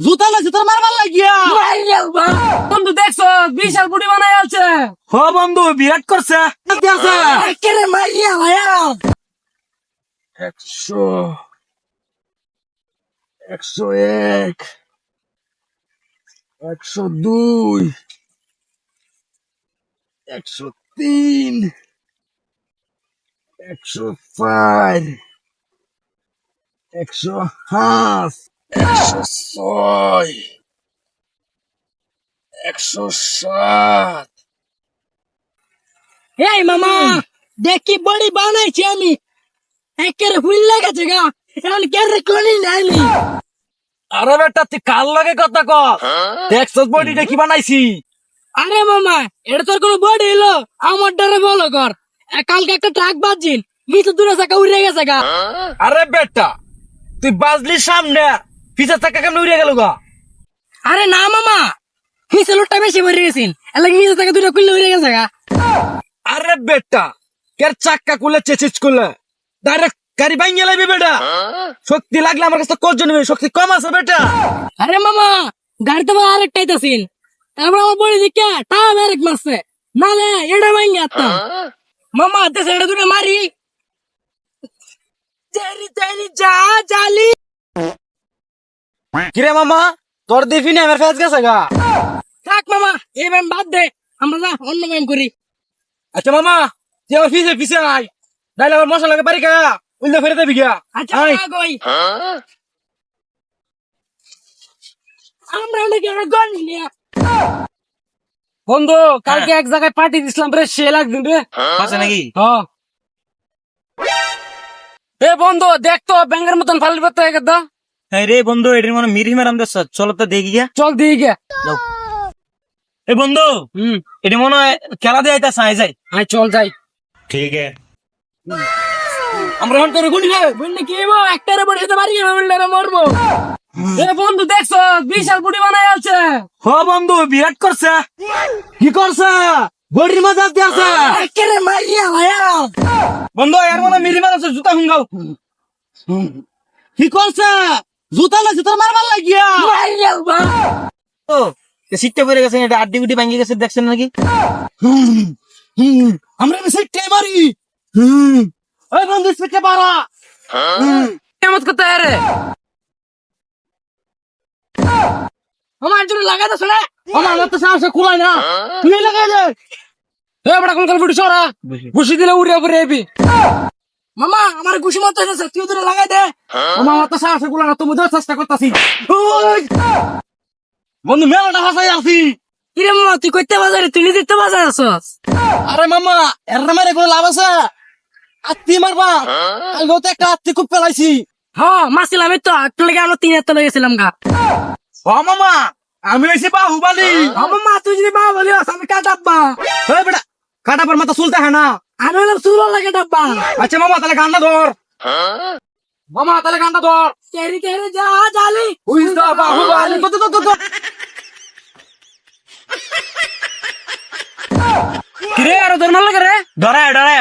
জুতা না জুতার মারবার লাগিয়া। বন্ধু দেখছ বিশাল বুড়ি বানাই আছে হ বন্ধু বিরাট করছে। মারিয়া ভাইয়া একশো একশো এক একশো দুই একশো তিন একশো চার একশো পাঁচ। একশো ছয় একশো সাত এই মামা দেখি বড়ি বানাইছি আমি। একের হুইল লাগাছে গা এখন কেরে কোনি নাইনি আরে বেটা তুই কাল লাগে কথা কর দেখছস বডিটা কি বানাইছি। আরে মামা এটা তোর কোনো বডি এলো আমার ডরে বলো কর। কালকে একটা ট্রাক বাজছিল মিtle দূরে চাকা উড়ে গেছে গা। আরে বেটা তুই বাজলি সামনে। পিছের চাকা কেমন উড়ে গেল গা? আরে না মামা। মিছে লোটটা বেশি ভরে গেছিন। এলাকা মিছে চাকা দুটো খুললে উড়ে গেছে গা। আরে বেটা কের চাক্কা কুলে চেচিচ কুলে ডাইরেক্ট গাড়ি ভাঙিয়ে লাগবে বেটা। শক্তি লাগলে আমার কাছে কত জন শক্তি কম আছে বেটা। আরে মামা গাড়িতে বা আরেকটাই তাছিন তারপর আমার বড়ি দিকে টা আরেক মারছে। নালে এটা ভাঙ্গে আত্তাম মামা দেশে এটা দুটো মারি। তেরি তেরি যা জালি। কিরে মামা তোর দিফি না আমার ফেস গেছে গা? থাক মামা এই ব্যায়াম বাদ দে আমরা যা অন্য ব্যায়াম করি। আচ্ছা মামা তুই আমার পিছে পিছে আয় নাইলে আমার মশা লাগে পারি কা উল্লে ফেরে দেবি গা। আচ্ছা আয়। না গই আমরা নাকি একটা গন নিয়ে। বন্ধু কালকে এক জায়গায় পার্টি দিছিলাম রে সে লাগদিন রে। আছে নাকি? হ্যাঁ এ বন্ধু দেখ তো ব্যাঙ্গের মতন ফালি পড়তে হয়ে গেল হ্যাঁ রে বন্ধু এটির মনে মিরি ম্যাডাম দেখছ চলো তো দেখি গিয়া। চল দেখি গিয়া। এ বন্ধু হুম। এটি মনে হয় খেলা দিয়ে আইতা সাই যাই। হ্যাঁ চল যাই। ঠিক আমরা হন করে গুলি ভাই বন্ধু কি মো একটারে পড়ে যেতে পারি আমি বললে মরবো। এ বন্ধু দেখছ? বিশাল বুড়ি বানায় আছে হ বন্ধু বিরাট করছে। কি করছে? বডির মাঝে আপনি আছে। কেরে মারিয়া ভাইয়া। বন্ধু এর মনে মিরি মারাছে জুতা হুঙ্গাও। কি করছে? জুতা না জুতার মারবার লাগিয়া। মারিয়া বা ও সিটটা পড়ে গেছে এটা আড্ডি গুড্ডি ভাঙিয়ে গেছে দেখছেন নাকি? হুম, হুম, আমরা এবার সিটটাই মারি। হুম, ওই বন্ধু সিটটা পারা কেমন করতে রে? আমার জন্য লাগাতে শোনা আমার আমার তো সাহসে কুলায় না। তুই লাগাই দে। এ বড় কোন কাল বুড়ি সরা? ঘুষি দিলে উড়ে এবি মামা আমার ঘুষি মতো হয়েছে তুই ওদের লাগাই দে। আমার আমার তো সাহসে কুলায় না তুমি চেষ্টা করতেছি। বন্ধু মেলাটা হাসাই আছি। কিরে মামা তুই কইতে বাজারে তুই নিজে তো বাজার আছস? আরে মামা এর মারে কোনো লাভ আছে। আত্মি মারবা। কালকে তো একটা আত্মি খুব পেলাইছি। হ্যাঁ মাসিলাম এই তো একটু লেগে আমরা তিন হাতে লেগেছিলাম গা। ও মামা আমি হইছি বাহুবালি। আমার মা তুই যদি বাবা বলি আমি কাটাব্বা। বেটা কাটা পর মাথা চুলতে হয় না। আমি হলাম সুর লাগে ডাব্বা। আচ্ছা মামা তাহলে গানটা ধর। মামা তাহলে গানটা ধর। তেরি তেরি যা জালি। Who is the বাহুবালি তো তো তো তো কিরে আরও ধর্ম লাগে রে? ডরায় ডরায়